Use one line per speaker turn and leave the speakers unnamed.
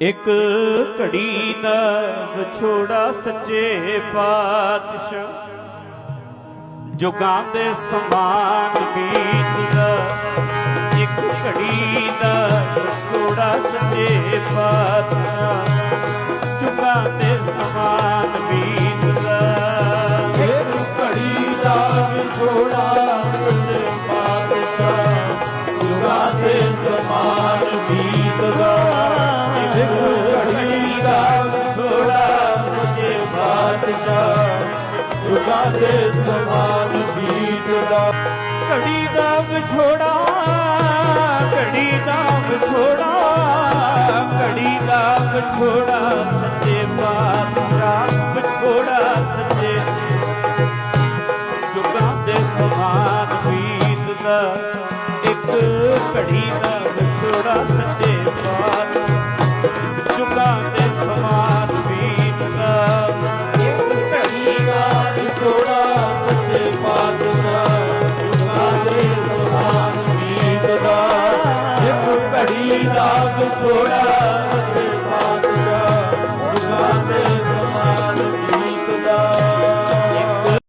ਇੱਕ ਘੜੀ ਦਾ ਵਿਛੋੜਾ ਸੱਚੇ ਪਾਤਸ਼ਾਹ। ਜੁਗਾਂ ਦੇ ਸਮਾਨ ਬੀਤਦਾ ਇੱਕ ਘੜੀ ਦਾ ਵਿਛੋੜਾ ਸੱਚੇ ਪਾਤਸ਼ਾਹ। ਜੁਗਾਂ ਦੇ ਸਮਾਨ ਬੀਤਦਾ
ਇੱਕ ਘੜੀ ਦਾ ਵਿਛੋੜਾ ਸੱਚੇ ਪਾਤਸ਼ਾਹ। ਜੁਗਾਂ ਦੇ ਸਮਾਨ ਬੀਤਦਾ ਜੁਗਾਂ ਸਮਾਨ ਬੀਤਦਾ
ਘੜੀ ਦਾ ਵਿਛੋੜਾ, ਘੜੀ ਦਾ ਵਿਛੋੜਾ, ਘੜੀ ਦਾ ਵਿਛੋੜਾ ਸੱਚੇ ਪਾਤਸ਼ਾਹ, ਵਿਛੋੜਾ ਸੱਚੇ ਜੁਗਾਂ ਦੇ ਸਮਾਨ ਬੀਤਦਾ, ਇੱਕ ਘੜੀ ਦਾ ਛੋੜਾ।